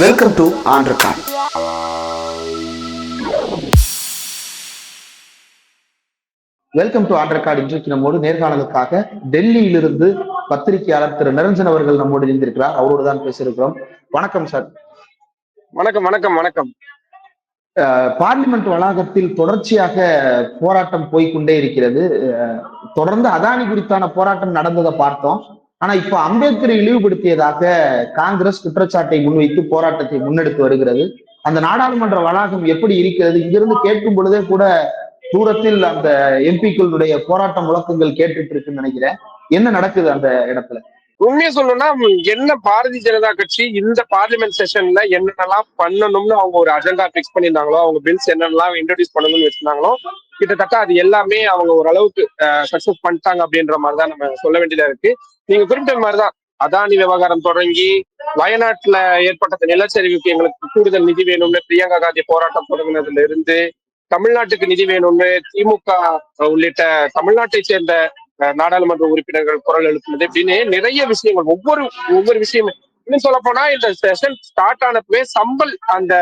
Welcome to record welcome to on record இன்றைக்கு நம்மோடு நேர்காணலுக்காக டெல்லியிலிருந்து பத்திரிகையாளர் திரு. நிரஞ்சன் அவர்கள் நம்மோடு இணைந்திருக்கிறார். அவரோடு தான் பேசியிருக்கிறோம். வணக்கம் சார். வணக்கம் வணக்கம் வணக்கம். அஹ், பார்லிமெண்ட் வளாகத்தில் தொடர்ச்சியாக போராட்டம் போய்க்கொண்டே இருக்கிறது. அஹ், தொடர்ந்து அதானி குறித்தான போராட்டம் நடந்ததை பார்த்தோம். ஆனா இப்ப அம்பேத்கரை இழிவுபடுத்தியதாக காங்கிரஸ் குற்றச்சாட்டை முன்வைத்து போராட்டத்தை முன்னெடுத்து வருகிறது. அந்த நாடாளுமன்ற வளாகம் எப்படி இருக்கிறது? இங்கிருந்து கேட்கும் பொழுதே கூட தூரத்தில் அந்த எம்பிக்களுடைய போராட்ட முழக்கங்கள் கேட்டுட்டு இருக்குன்னு நினைக்கிறேன். என்ன நடக்குது அந்த இடத்துல? உண்மையை சொல்லணும்னா என்ன பாரதிய ஜனதா கட்சி இந்த பார்லிமெண்ட் செஷன்ல என்னென்னலாம் பண்ணணும்னு அவங்க ஒரு அஜெண்டா பிக்ஸ் பண்ணியிருந்தாங்களோ அவங்க பில்ஸ் என்னென்னலாம் இன்ட்ரடியூஸ் பண்ணணும்னு வச்சிருந்தாங்களோ கிட்டத்தட்ட அது எல்லாமே அவங்க ஓரளவுக்கு சக்சஸ் பண்ணிட்டாங்க அப்படின்ற மாதிரி தான் நம்ம சொல்ல வேண்டியதா இருக்கு. நீங்க குறிப்பிட்ட மாதிரிதான் அதானி விவகாரம் தொடங்கி வயநாட்டுல ஏற்பட்ட நிலச்சரிவுக்கு எங்களுக்கு கூடுதல் நிதி வேணும்னு பிரியங்கா காந்தி போராட்டம் தொடங்கினதுல இருந்து தமிழ்நாட்டுக்கு நிதி வேணும்னு திமுக உள்ளிட்ட தமிழ்நாட்டை சேர்ந்த நாடாளுமன்ற உறுப்பினர்கள் குரல் எழுப்புனது அப்படின்னு நிறைய விஷயங்கள் ஒவ்வொரு ஒவ்வொரு விஷயமும். இன்னும் சொல்ல போனா இந்த செஷன் ஸ்டார்ட் ஆனப்பவே சம்பல் அந்த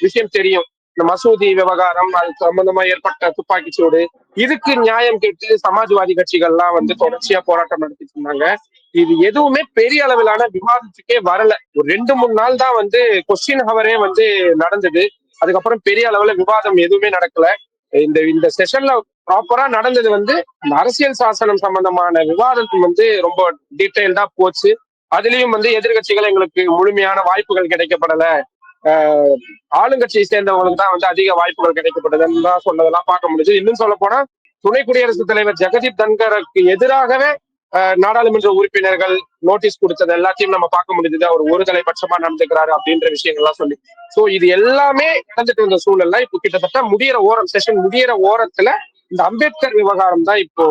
விஷயம் தெரியும். இந்த மசூதி விவகாரம் அது சம்பந்தமா ஏற்பட்ட துப்பாக்கி சூடு இதுக்கு நியாயம் கேட்டு சமாஜ்வாதி கட்சிகள்லாம் வந்து தொடர்ச்சியா போராட்டம் நடத்திட்டு இருந்தாங்க. இது எதுவுமே பெரிய அளவிலான விவாதத்துக்கே வரல. ஒரு ரெண்டு மூணு நாள் தான் வந்து கொஸ்டின் ஹவரே வந்து நடந்தது. அதுக்கப்புறம் பெரிய அளவுல விவாதம் எதுவுமே நடக்கல. இந்த இந்த செஷன்ல ப்ராப்பரா நடந்தது வந்து இந்த அரசியல் சாசனம் சம்பந்தமான விவாதம் வந்து ரொம்ப டீட்டெயில்டா போச்சு. அதுலயும் வந்து எதிர்கட்சிகள் எங்களுக்கு முழுமையான வாய்ப்புகள் கிடைக்கப்படல. ஆளுங்கட்சியை சேர்ந்தவங்களுக்கு தான் வந்து அதிக வாய்ப்புகள் கிடைக்கப்பட்டதுன்னு தான் சொன்னதெல்லாம் பார்க்க முடியுது இன்னும் சொல்ல போனா துணை குடியரசுத் தலைவர் ஜெகதீப் தன்கருக்கு எதிராகவே நாடாளுமன்ற உறுப்பினர்கள் நோட்டீஸ் கொடுத்தது எல்லாத்தையும் நம்ம பார்க்க முடிஞ்சது. அவர் ஒரு தலைபட்சமா நடந்துக்கிறாரு அப்படின்ற விஷயங்கள்லாம் சொல்லி. சோ இது எல்லாமே நடந்துட்டு இருந்த சூழல்ல இப்போ கிட்டத்தட்ட முடியற ஓரம் செஷன் முடியற ஓரத்துல இந்த அம்பேத்கர் விவகாரம் தான் இப்போ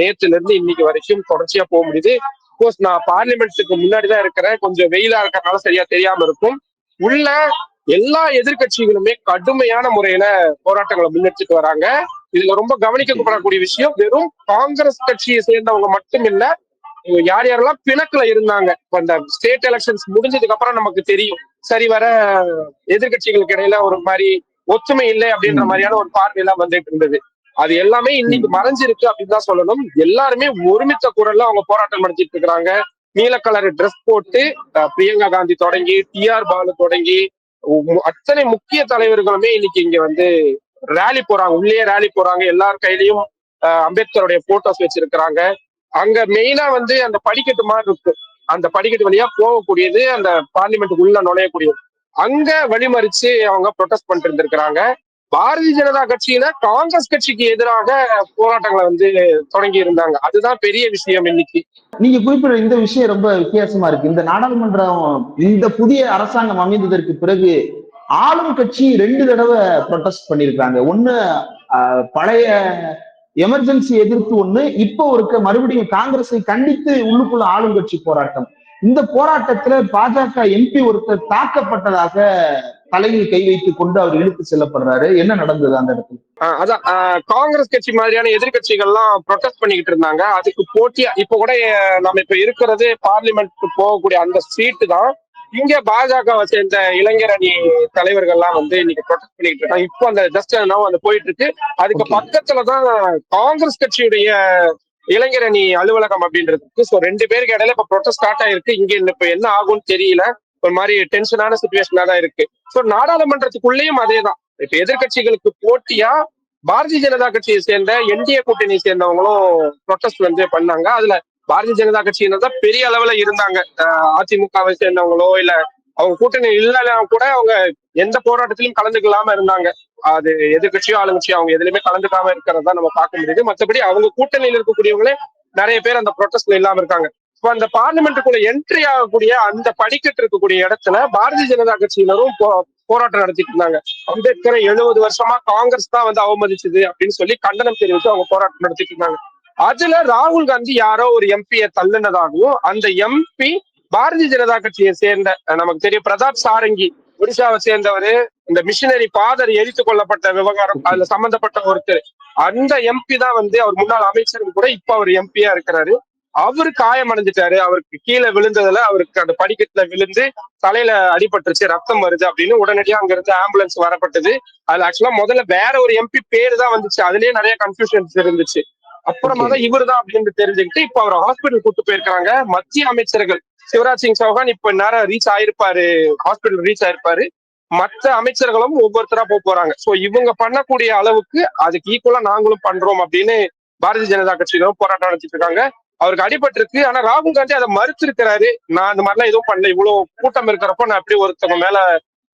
நேற்றுல இருந்து இன்னைக்கு வரைக்கும் தொடர்ச்சியா போக முடியுது. கோர்ஸ் நான் பார்லிமெண்ட்டுக்கு முன்னாடி தான் இருக்கிறேன். கொஞ்சம் வெயிலா இருக்கிறதுனால சரியா தெரியாம இருக்கும். உள்ள எல்லா எதிர்க்கட்சிகளுமே கடுமையான முறையில போராட்டங்களை முன்னெடுத்துட்டு வராங்க. இதுல ரொம்ப கவனிக்கப்படக்கூடிய விஷயம் வெறும் காங்கிரஸ் கட்சியை சேர்ந்தவங்க மட்டும் இல்ல யார் யாரெல்லாம் பிணக்குல இருந்தாங்க. இப்ப இந்த ஸ்டேட் எலெக்ஷன்ஸ் முடிஞ்சதுக்கு அப்புறம் நமக்கு தெரியும். சரி வர எதிர்க்கட்சிகளுக்கு இடையில ஒரு மாதிரி ஒத்துமை இல்லை அப்படின்ற. மாதிரியான ஒரு பார்வையெல்லாம் வந்துட்டு இருந்தது. அது எல்லாமே இன்னைக்கு மறைஞ்சிருக்கு அப்படின்னு தான் சொல்லணும். எல்லாருமே ஒருமித்த குரல்ல அவங்க போராட்டம் நடத்திட்டு இருக்கிறாங்க. நீல கலர் ட்ரெஸ் போட்டு பிரியங்கா காந்தி தொடங்கி டி ஆர் பாலு தொடங்கி அத்தனை முக்கிய தலைவர்களுமே இன்னைக்கு இங்க வந்து ரேலி போறாங்க. உள்ளே ரேலி போறாங்க. எல்லார் கையிலயும் அம்பேத்கருடைய போட்டோஸ் வச்சிருக்கிறாங்க. அங்க மெயினா வந்து அந்த படிக்கட்டு மாதிரி இருக்கு. அந்த படிக்கட்டு வழியா போகக்கூடியது அந்த பார்லிமெண்ட் உள்ள நுழையக்கூடியது. அங்க வழிமறிச்சு அவங்க ப்ரொட்டஸ்ட் பண்ணிட்டு இருந்திருக்கிறாங்க. பாரதிய ஜனதா கட்சியில காங்கிரஸ் கட்சிக்கு எதிராக போராட்டங்களை வந்து தொடங்கி இருந்தாங்க. அதுதான் பெரிய விஷயம் இன்னைக்கு. நீங்க குறிப்பிட இந்த விஷயம் ரொம்ப வித்தியாசமா இருக்கு. இந்த நாடாளுமன்றம் இந்த புதிய அரசாங்கம் அமைந்ததற்கு பிறகு ஆளும் கட்சி ரெண்டு தடவை ப்ரொடெஸ்ட் பண்ணிருக்காங்க ஒண்ணு ஆஹ், பழைய எமர்ஜென்சி எதிர்த்து ஒண்ணு இப்போ இருக்க மறுபடியும் காங்கிரஸை கண்டித்து உள்ளுக்குள்ள ஆளும் கட்சி போராட்டம். இந்த போராட்டத்துல பாஜக எம்பி ஒருத்தர் தாக்கப்பட்டதாக தலையில் கை வைத்துக் கொண்டு அவர் இழுத்து செல்லப்படுறாரு. என்ன நடந்தது அந்த இடத்துல? அதான் காங்கிரஸ் கட்சி மாதிரியான எதிர்கட்சிகள்லாம் ப்ரொடெஸ்ட் பண்ணிக்கிட்டு இருந்தாங்க. அதுக்கு போட்டியா இப்ப கூட நம்ம இப்ப இருக்கிறது பார்லிமெண்ட் போகக்கூடிய அந்த சீட்டு தான். இங்க பாஜகவை சேர்ந்த இளைஞர் அணி தலைவர்கள்லாம் வந்து இன்னைக்கு ப்ரொடெஸ்ட் பண்ணிக்கிட்டு இருக்காங்க. இப்போ அந்த ஜஸ்ட் அந்த போயிட்டு இருக்கு அதுக்கு Okay. பக்கத்துல தான் காங்கிரஸ் கட்சியுடைய இளைஞர் அணி அலுவலகம் அப்படின்றது சோ ரெண்டு பேருக்கு இடையில இப்ப ப்ரொடெஸ்ட் ஸ்டார்ட் ஆயிருக்கு. இங்க இப்ப என்ன ஆகும்னு தெரியல. ஒரு மாதிரி டென்ஷனான சுச்சுவேஷனா தான் இருக்கு. ஸோ நாடாளுமன்றத்துக்குள்ளேயும் அதே தான் இப்ப எதிர்க்கட்சிகளுக்கு போட்டியா பாரதிய ஜனதா கட்சியை சேர்ந்த என்டிஏ கூட்டணியை சேர்ந்தவங்களும் ப்ரொட்டஸ்ட் வந்து பண்ணாங்க. அதுல பாரதிய ஜனதா கட்சியினர் தான் பெரிய அளவுல இருந்தாங்க. அதிமுகவை சேர்ந்தவங்களோ இல்ல அவங்க கூட்டணி இல்லைன்னா கூட அவங்க எந்த போராட்டத்திலும் கலந்துக்கலாம இருந்தாங்க. அது எதிர்கட்சியோ ஆளுங்கட்சியோ அவங்க எதுலையுமே கலந்துக்காம இருக்கிறதா நம்ம பார்க்க முடியுது. மற்றபடி அவங்க கூட்டணியில் இருக்கக்கூடியவங்களே நிறைய பேர் அந்த ப்ரொட்டஸ்ட்ல இல்லாம இருக்காங்க. இப்போ அந்த பார்லிமெண்ட்டுக்குள்ள என்ட்ரி ஆகக்கூடிய அந்த படிக்கட்டு இருக்கக்கூடிய இடத்துல பாரதிய ஜனதா கட்சியினரும் போ- போராட்டம் நடத்திட்டு இருந்தாங்க. அம்பேத்கரை எழுபது வருஷமா காங்கிரஸ் தான் வந்து அவமதிச்சது அப்படின்னு சொல்லி கண்டனம் தெரிவித்து அவங்க போராட்டம் நடத்திட்டு இருந்தாங்க. அதுல ராகுல் காந்தி யாரோ ஒரு எம்பியை தள்ளுனதாகவும் அந்த எம்பி பாரதிய ஜனதா கட்சியை சேர்ந்த நமக்கு தெரியும் பிரதாப் சாரங்கி ஒடிசாவை சேர்ந்தவர் இந்த மிஷினரி பாதர் எரித்து கொள்ளப்பட்ட விவகாரம் அதுல சம்பந்தப்பட்ட ஒருத்தர். அந்த எம்பி தான் வந்து அவர் முன்னாள் அமைச்சரும் கூட இப்ப அவர் எம்பியா இருக்கிறாரு. அவரு காயம் அடைஞ்சிட்டாரு அவருக்கு கீழே விழுந்ததுல அவருக்கு அந்த படிக்கட்டுல விழுந்து தலையில அடிபட்டுருச்சு ரத்தம் வருது அப்படின்னு உடனடியா அங்க இருந்து ஆம்புலன்ஸ் வரப்பட்டது அது ஆக்சுவலா முதல்ல வேற ஒரு எம்பி பேரு தான் வந்துச்சு. அதுலயே நிறைய கன்ஃபியூஷன்ஸ் இருந்துச்சு. அப்புறமா தான் இவரு தான் அப்படின்னு தெரிஞ்சுக்கிட்டு இப்ப அவர் ஹாஸ்பிட்டல் கூட்டு போயிருக்காங்க மத்திய அமைச்சர்கள் சிவராஜ் சிங் சௌஹான் இப்ப நேரம் ரீச் ஆயிருப்பாரு. ஹாஸ்பிட்டல் ரீச் ஆயிருப்பாரு. மற்ற அமைச்சர்களும் ஒவ்வொருத்தரா போக போறாங்க. சோ இவங்க பண்ணக்கூடிய அளவுக்கு அதுக்கு ஈக்குவலா நாங்களும் பண்றோம் அப்படின்னு பாரதிய ஜனதா கட்சியிலும் போராட்டம் நடத்திட்டு இருக்காங்க. அவருக்கு அடிபட்டிருக்கு. ஆனா ராகுல் காந்தி அதை மறுத்திருக்கிறாரு. நான் அந்த மாதிரிலாம் எதுவும் பண்ணல. இவ்வளவு கூட்டம் இருக்கிறப்ப நான் எப்படி ஒருத்தவங்க மேல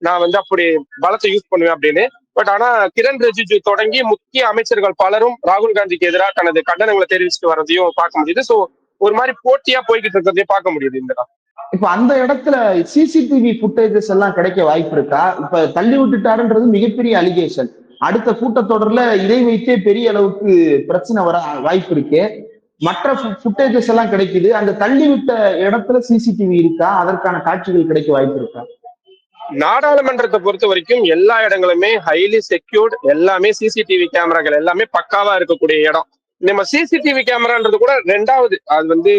நான் வந்து அப்படி பலத்தை யூஸ் பண்ணுவேன் அப்படின்னு. பட் ஆனா கிரண் ரிஜிஜு தொடங்கி முக்கிய அமைச்சர்கள் பலரும் ராகுல் காந்திக்கு எதிராக தனது கண்டனங்களை தெரிவிச்சுட்டு வர்றதையும் பார்க்க முடியுது. சோ ஒரு மாதிரி போட்டியா போய்கிட்டு இருக்கிறதையும் பார்க்க முடியுது இந்த இப்ப அந்த இடத்துல சிசிடிவி புட்டேஜஸ் எல்லாம் கிடைக்க வாய்ப்பு இருக்கா? இப்ப தள்ளி விட்டுட்டாருன்றது மிகப்பெரிய அலிகேஷன் அடுத்த கூட்டத்தொடர்ல இதை வைத்தே பெரிய அளவுக்கு பிரச்சனை வர வாய்ப்பு இருக்கு. மற்ற ஃபுட்டேஜஸ் எல்லாம் கிடைக்குது. அந்த தள்ளி விட்ட இடத்துல சிசிடிவி இருக்கா? அதற்கான காட்சிகள் கிடைக்க வாய்ப்பு இருக்கா? நாடாளுமன்றத்தை பொறுத்த வரைக்கும் எல்லா இடங்களுமே ஹைலி செக்யூர்ட் எல்லாமே சிசிடிவி கேமராக்கள் எல்லாமே பக்காவா இருக்கக்கூடிய இடம். நம்ம சிசிடிவி கேமரான்றது கூட ரெண்டாவது அது வந்து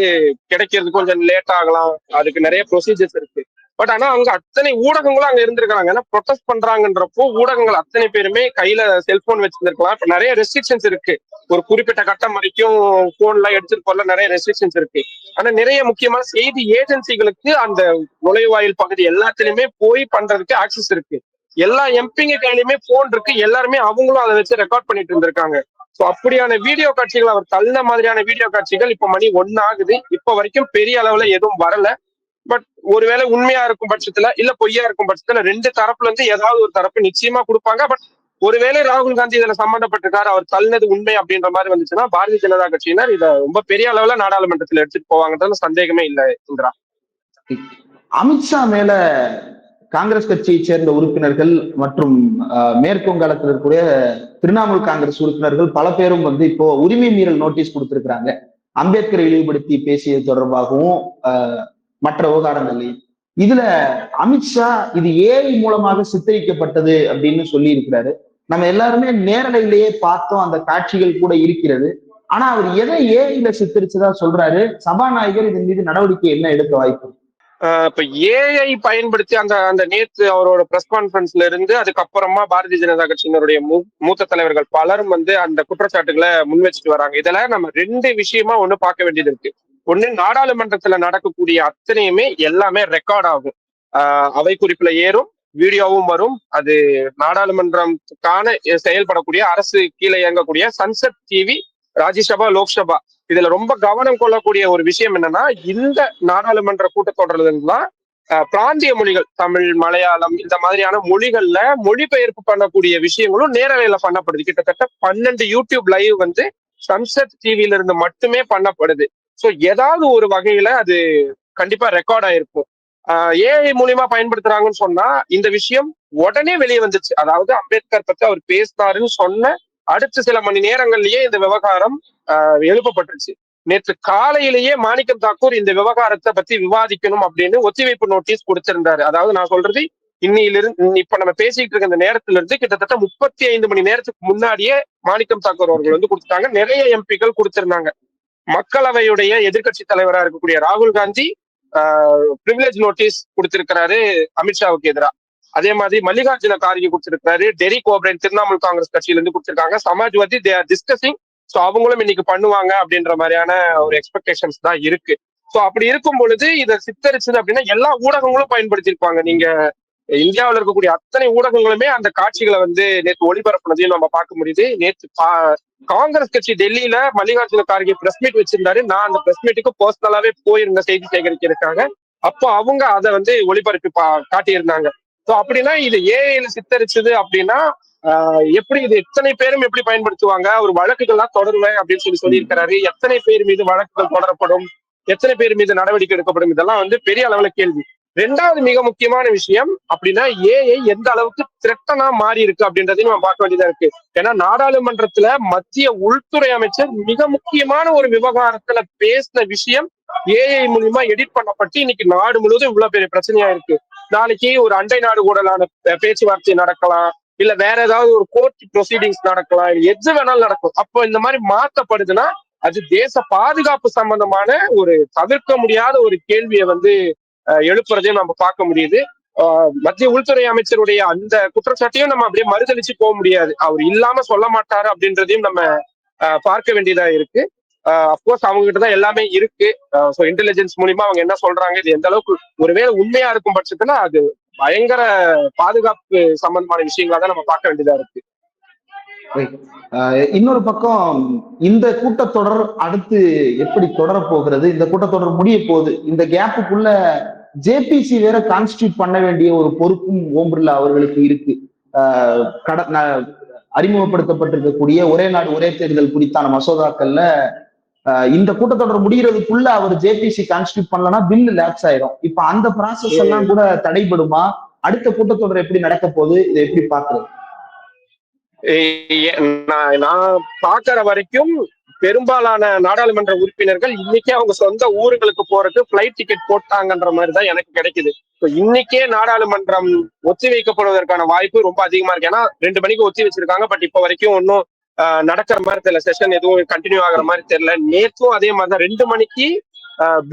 கிடைக்கிறது கொஞ்சம் லேட் ஆகலாம். அதுக்கு நிறைய ப்ரொசீஜர்ஸ் இருக்கு. பட் ஆனா அங்க அத்தனை ஊடகங்களும் அங்க இருந்திருக்காங்க ஏன்னா ப்ரொடெஸ்ட் பண்றாங்கன்றப்போ ஊடகங்கள் அத்தனை பேருமே கையில செல்போன் வச்சிருந்திருக்கலாம். இப்ப நிறைய ரெஸ்ட்ரிக்ஷன்ஸ் இருக்கு. ஒரு குறிப்பிட்ட கட்டம் வரைக்கும் போன்ல எடுத்துட்டு போல நிறைய ரெஸ்ட்ரிக்ஷன்ஸ் இருக்கு. ஆனா நிறைய முக்கியமான செய்தி ஏஜென்சிகளுக்கு அந்த நுழைவாயில் பகுதி எல்லாத்துலயுமே போய் பண்றதுக்கு ஆக்சஸ் இருக்கு. எல்லா எம்பிங்க கையிலுமே போன் இருக்கு. எல்லாருமே அவங்களும் அதை வச்சு ரெக்கார்ட் பண்ணிட்டு இருந்திருக்காங்க. ஸோ அப்படியான வீடியோ காட்சிகள் அவர் தள்ள மாதிரியான வீடியோ காட்சிகள் இப்ப மணி ஒன்னு ஆகுது. இப்ப வரைக்கும் பெரிய அளவுல எதுவும் வரல. பட் ஒருவேளை உண்மையா இருக்கும் பட்சத்துல இல்ல பொய்யா இருக்கும் பட்சத்துல ரெண்டு தரப்புல இருந்து ஏதாவது ஒரு தரப்பு நிச்சயமா கொடுப்பாங்க. பட் ஒருவேளை ராகுல் காந்தி இதுல சம்பந்தப்பட்டிருக்காரு அவர் தள்ளினது உண்மை அப்படின்ற மாதிரி வந்துச்சுன்னா பாரதிய ஜனதா கட்சியினர் இதை ரொம்ப பெரிய அளவுல நாடாளுமன்றத்துல எடுத்துட்டு போவாங்கன்றது சந்தேகமே இல்லை இந்திரா. அமித்ஷா மேல காங்கிரஸ் கட்சியை சேர்ந்த உறுப்பினர்கள் மற்றும் மேற்கு வங்காளத்தில் இருக்கக்கூடிய திரிணாமுல் காங்கிரஸ் உறுப்பினர்கள் பல பேரும் வந்து இப்போ உரிமை மீறல் நோட்டீஸ் கொடுத்திருக்கிறாங்க. அம்பேத்கரை இழிவுபடுத்தி பேசியது தொடர்பாகவும் மற்ற விவகாரங்கள்லையும். இதுல அமித்ஷா இது ஏஐ மூலமாக சித்தரிக்கப்பட்டது அப்படின்னு சொல்லி இருக்கிறாரு நம்ம எல்லாருமே நேரலையிலேயே பார்த்தோம் அந்த காட்சிகள் கூட இருக்கிறது. ஆனா அவர் எதை ஏஐல சித்தரிச்சதா சொல்றாரு? சபாநாயகர் இதன் மீது நடவடிக்கை என்ன எடுக்க வாய்ப்பு? இப்ப ஏஐ பயன்படுத்தி அந்த அந்த நேத்து அவரோட பிரஸ் கான்பரன்ஸ்ல இருந்து அதுக்கப்புறமா பாரதிய ஜனதா கட்சியினருடைய மூத்த தலைவர்கள் பலரும் வந்து அந்த குற்றச்சாட்டுகளை முன் வச்சுட்டு வராங்க. இதுல நம்ம ரெண்டு விஷயமா ஒண்ணு பார்க்க வேண்டியது இருக்கு. ஒண்ணு நாடாளுமன்றத்துல நடக்கக்கூடிய அத்தனையுமே எல்லாமே ரெக்கார்ட் ஆகும். ஆஹ் அவை குறிப்புல ஏறும் வீடியோவும் வரும். அது நாடாளுமன்றத்துக்கான செயல்படக்கூடிய அரசு கீழே இயங்கக்கூடிய சன்செட் டிவி ராஜ்யசபா லோக்சபா. இதுல ரொம்ப கவனம் கொள்ளக்கூடிய ஒரு விஷயம் என்னன்னா இந்த நாடாளுமன்ற கூட்டத்தொடர்லாம் பிராந்திய மொழிகள் தமிழ் மலையாளம் இந்த மாதிரியான மொழிகள்ல மொழிபெயர்ப்பு பண்ணக்கூடிய விஷயங்களும் நேரலையில பண்ணப்படுது. கிட்டத்தட்ட பன்னெண்டு யூடியூப் லைவ் வந்து சன்செட் டிவில இருந்து மட்டுமே பண்ணப்படுது. ஸோ ஏதாவது ஒரு வகையில அது கண்டிப்பா ரெக்கார்ட் ஆயிருக்கும். ஏஐ மூலியமா பயன்படுத்துறாங்கன்னு சொன்னா இந்த விஷயம் உடனே வெளியே வந்துச்சு அதாவது அம்பேத்கர் பத்தி அவர் பேசினாருன்னு சொன்ன அடுத்த சில மணி நேரங்கள்லயே இந்த விவகாரம் எழுப்பப்பட்டுருச்சு. நேற்று காலையிலேயே மாணிக்கம் தாக்கூர் இந்த விவகாரத்தை பத்தி விவாதிக்கணும் அப்படின்னு ஒத்திவைப்பு நோட்டீஸ் கொடுத்திருந்தாரு. அதாவது நான் சொல்றது இன்னிலிருந்து இப்ப நம்ம பேசிட்டு இருக்க இந்த நேரத்துல இருந்து கிட்டத்தட்ட முப்பத்தி ஐந்து மணி நேரத்துக்கு முன்னாடியே மாணிக்கம் தாக்கூர் அவர்கள் வந்து கொடுத்தாங்க நிறைய எம்பிக்கள் கொடுத்திருந்தாங்க. மக்களவையுடைய எதிர்கட்சி தலைவரா இருக்கக்கூடிய ராகுல் காந்தி பிரிவிலேஜ் நோட்டீஸ் கொடுத்திருக்கிறாரு அமித்ஷாவுக்கு எதிராக அதே மாதிரி மல்லிகார்ஜுன கார்கி கொடுத்திருக்கிறாரு டெரி கோபரன் திரிணாமுல் காங்கிரஸ் கட்சியில இருந்து கொடுத்திருக்காங்க Samajwadi they are discussing so அவங்களும் இன்னைக்கு பண்ணுவாங்க அப்படின்ற மாதிரியான ஒரு எக்ஸ்பெக்டேஷன்ஸ் தான் இருக்கு. ஸோ அப்படி இருக்கும் பொழுது இதை சித்தரிச்சது அப்படின்னா எல்லா ஊடகங்களும் பயன்படுத்தியிருப்பாங்க. நீங்க இந்தியாவில் இருக்கக்கூடிய அத்தனை ஊடகங்களுமே அந்த காட்சிகளை வந்து நேற்று ஒளிபரப்புனதையும் நம்ம பார்க்க முடியுது. நேற்று காங்கிரஸ் கட்சி டெல்லியில மல்லிகார்ஜுன கார்கே பிரஸ் மீட் வச்சிருந்தாரு. நான் அந்த பிரஸ் மீட்டுக்கு பர்சனலாவே போயிருந்த செய்தி சேகரிக்கிறதுக்காக. அப்போ அவங்க அதை வந்து ஒளிபரப்பி காட்டியிருந்தாங்க. ஸோ அப்படின்னா இது ஏஐல சித்தரிச்சது அப்படின்னா எப்படி இது எத்தனை பேரும் எப்படி பயன்படுத்துவாங்க? ஒரு வழக்குகள்லாம் தொடருவேன் அப்படின்னு சொல்லி சொல்லியிருக்கிறாரு. எத்தனை பேர் மீது வழக்குகள் தொடரப்படும்? எத்தனை பேர் மீது நடவடிக்கை எடுக்கப்படும்? இதெல்லாம் வந்து பெரிய அளவுல கேள்வி. ரெண்டாவது மிக முக்கியமான விஷயம் அப்படின்னா ஏஐ எந்த அளவுக்கு திரட்டனா மாறி இருக்கு அப்படின்றதையும் நம்ம பார்க்க வேண்டியதா இருக்கு. ஏன்னா நாடாளுமன்றத்துல மத்திய உள்துறை அமைச்சர் மிக முக்கியமான ஒரு விவகாரத்துல பேசின விஷயம் ஏஐ மூலியமா எடிட் பண்ணப்பட்டு இன்னைக்கு நாடு முழுவதும் இவ்வளவு பெரிய பிரச்சனையா இருக்கு. நாளைக்கு ஒரு அண்டை நாடு கூடலான பேச்சுவார்த்தை நடக்கலாம் இல்ல வேற ஏதாவது ஒரு கோர்ட் ப்ரொசீடிங்ஸ் நடக்கலாம் எது வேணாலும் நடக்கும். அப்போ இந்த மாதிரி மாத்தப்படுதுன்னா அது தேச பாதுகாப்பு சம்பந்தமான ஒரு தவிர்க்க முடியாத ஒரு கேள்வியை வந்து எழுப்புறதையும் நம்ம பார்க்க முடியுது. மத்திய உள்துறை அமைச்சருடைய அந்த குற்றச்சாட்டையும் நம்ம அப்படியே மறுதளிச்சு போக முடியாது. அவர் இல்லாம சொல்ல மாட்டாரு அப்படின்றதையும் நம்ம பார்க்க வேண்டியதா இருக்கு. அப்கோர்ஸ் அவங்க கிட்ட தான் எல்லாமே இருக்கு. ஸோ இன்டெலிஜென்ஸ் மூலியமா அவங்க என்ன சொல்றாங்க இது எந்த அளவுக்கு ஒருவேளை உண்மையா இருக்கும் பட்சத்துல அது பயங்கர பாதுகாப்பு சம்பந்தமான விஷயங்களா தான் நம்ம பார்க்க வேண்டியதா இருக்கு. இன்னொரு பக்கம் இந்த கூட்டத்தொடர் அடுத்து எப்படி தொடரப் போகிறது? இந்த கூட்டத்தொடர் முடிய போகுது. இந்த கேப்புக்குள்ள ஜேபிசி வேற கான்ஸ்டியூட் பண்ண வேண்டிய ஒரு பொறுப்பும் ஓம் பிர்லா அவர்களுக்கு இருக்கு. கட அறிமுகப்படுத்தப்பட்டிருக்கக்கூடிய ஒரே நாடு ஒரே தேர்தல் குறித்தான மசோதாக்கள்ல இந்த கூட்டத்தொடர் முடிகிறதுக்குள்ள அவர் ஜேபிசி கான்ஸ்டியூட் பண்ணலன்னா பில் லேப்ஸ் ஆயிரும். இப்ப அந்த ப்ராசஸ் எல்லாம் கூட தடைபடுமா? அடுத்த கூட்டத்தொடர் எப்படி நடக்க போகுது? இதை எப்படி பாக்குறது நான் நான் பாக்குற வரைக்கும் பெரும்பாலான நாடாளுமன்ற உறுப்பினர்கள் இன்னைக்கே அவங்க சொந்த ஊர்களுக்கு போறதுக்கு பிளைட் டிக்கெட் போட்டாங்கன்ற மாதிரி தான் எனக்கு கிடைக்குது. இப்போ இன்னைக்கே நாடாளுமன்றம் ஒத்தி வைக்கப்படுவதற்கான வாய்ப்பு ரொம்ப அதிகமா இருக்கு. ஏன்னா ரெண்டு மணிக்கு ஒத்தி வச்சிருக்காங்க. பட் இப்ப வரைக்கும் ஒன்றும் நடக்கிற மாதிரி தெரியல. செஷன் எதுவும் கண்டினியூ ஆகிற மாதிரி தெரியல. நேற்றும் அதே மாதிரி தான் ரெண்டு மணிக்கு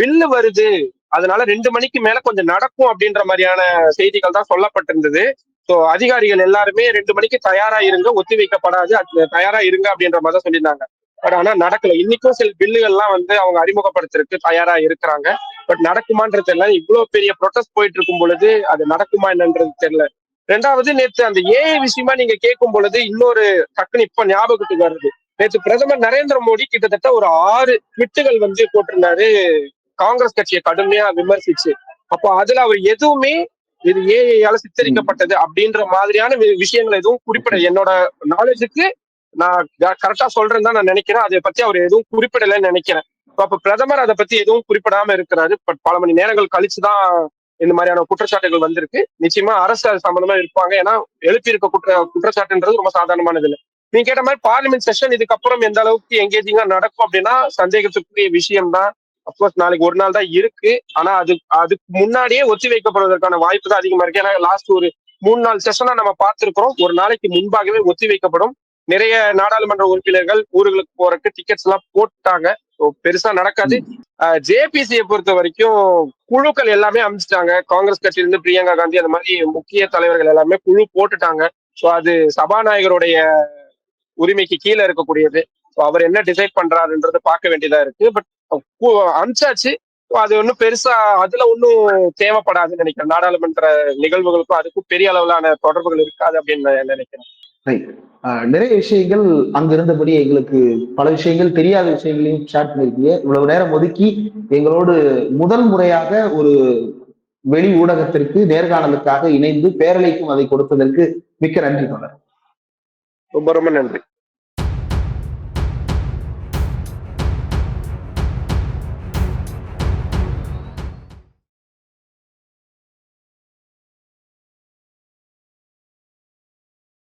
பில்லு வருது. அதனால ரெண்டு மணிக்கு மேல கொஞ்சம் நடக்கும் அப்படின்ற மாதிரியான செய்திகள் தான் சொல்லப்பட்டிருந்தது. சோ அதிகாரிகள் எல்லாருமே ரெண்டு மணிக்கு தயாரா இருங்க ஒத்தி வைக்கப்படாது தயாரா இருங்க அப்படின்ற மாதிரி தான் சொல்லியிருந்தாங்க. பட் ஆனா நடக்கல. இன்னைக்கும் சில பில்லுகள்லாம் வந்து அவங்க அறிமுகப்படுத்துறதுக்கு தயாரா இருக்கிறாங்க. பட் நடக்குமான்றது தெரியல. இவ்வளவு பெரிய ப்ரொட்டஸ்ட் போயிட்டு இருக்கும் பொழுது அது நடக்குமா என்னன்றது தெரியல. ரெண்டாவது நேற்று அந்த ஏஐ விஷயமா நீங்க கேட்கும் பொழுது இன்னொரு டக்குன்னு இப்ப ஞாபகத்துக்கு வருது. நேற்று பிரதமர் நரேந்திர மோடி கிட்டத்தட்ட ஒரு ஆறு ட்விட்டுகள் வந்து போட்டிருந்தாரு. காங்கிரஸ் கட்சியை கடுமையா விமர்சிச்சு. அப்போ அதுல அவர் எதுவுமே இது ஏஐயால சித்தரிக்கப்பட்டது அப்படின்ற மாதிரியான வி- விஷயங்கள் எதுவும் குறிப்பிட என்னோட நாலேஜுக்கு நான் கரெக்டா சொல்றேன்னு தான் நான் நினைக்கிறேன். அதை பத்தி அவர் எதுவும் குறிப்பிடலன்னு நினைக்கிறேன். அப்ப பிரதமர் அதை பத்தி எதுவும் குறிப்பிடாம இருக்கிறாரு. பட் பல மணி நேரங்கள் கழிச்சுதான் இந்த மாதிரியான குற்றச்சாட்டுகள் வந்திருக்கு. நிச்சயமா அரசு அது சம்பந்தமா இருப்பாங்க. ஏன்னா எழுப்பி இருக்க குற்ற குற்றச்சாட்டுன்றது ரொம்ப சாதாரணமானது இல்லை. நீங்க கேட்ட மாதிரி பார்லிமெண்ட் செஷன் இதுக்கப்புறம் எந்த அளவுக்கு எங்கேஜிங்கா நடக்கும் அப்படின்னா சந்தேகத்துக்குரிய விஷயம் தான் அப்கோர்ஸ் நாளைக்கு ஒரு நாள் தான் இருக்கு. ஆனா அது அதுக்கு முன்னாடியே ஒத்தி வைக்கப்படுவதற்கான வாய்ப்பு தான் அதிகமா இருக்கு. ஏன்னா லாஸ்ட் ஒரு மூணு நாள் செஷனா நம்ம பார்த்திருக்கிறோம். ஒரு நாளைக்கு முன்பாகவே ஒத்தி வைக்கப்படும். நிறைய நாடாளுமன்ற உறுப்பினர்கள் ஊர்களுக்கு போறதுக்கு டிக்கெட்ஸ் எல்லாம் போட்டாங்க. பெருசா நடக்காது. ஜேபிசியை பொறுத்த வரைக்கும் குழுக்கள் எல்லாமே அமைச்சிட்டாங்க. காங்கிரஸ் கட்சியிலிருந்து பிரியங்கா காந்தி அந்த மாதிரி முக்கிய தலைவர்கள் எல்லாமே குழு போட்டுட்டாங்க. ஸோ அது சபாநாயகருடைய உரிமைக்கு கீழே இருக்கக்கூடியது. ஸோ அவர் என்ன டிசைட் பண்றாருன்றத பார்க்க வேண்டியதா இருக்கு. பட் So, அது ஒன்றும் பெருசா அதுல ஒன்றும் தேவைப்படாதுன்னு நினைக்கிறேன். நாடாளுமன்ற நிகழ்வுகளுக்கும் அதுக்கும் பெரிய அளவிலான தொடர்புகள் இருக்காது அப்படின்னு நான் நினைக்கிறேன். நிறைய விஷயங்கள் அங்க இருந்தபடி எங்களுக்கு பல விஷயங்கள் தெரியாத விஷயங்களையும் ஷேர் பண்ணிருக்கீங்க. இவ்வளவு நேரம் ஒதுக்கி எங்களோடு முதல் முறையாக ஒரு வெளி ஊடகத்திற்கு நேர்காணலுக்காக இணைந்து பேரலைக்கும் அதை கொடுத்ததற்கு மிக்க நன்றி தொடர் ரொம்ப ரொம்ப நன்றி.